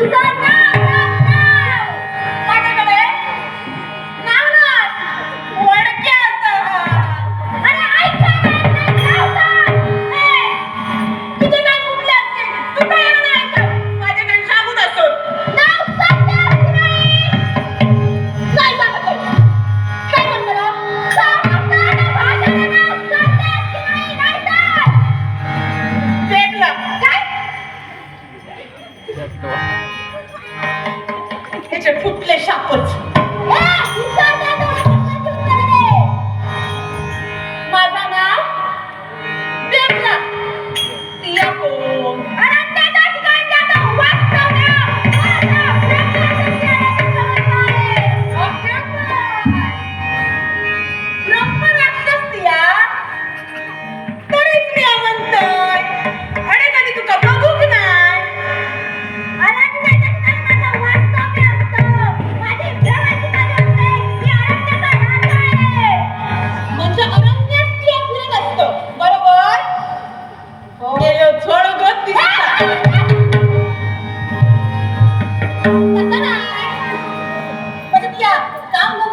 Exactly. এটা ফুটলে সাপ করছে Там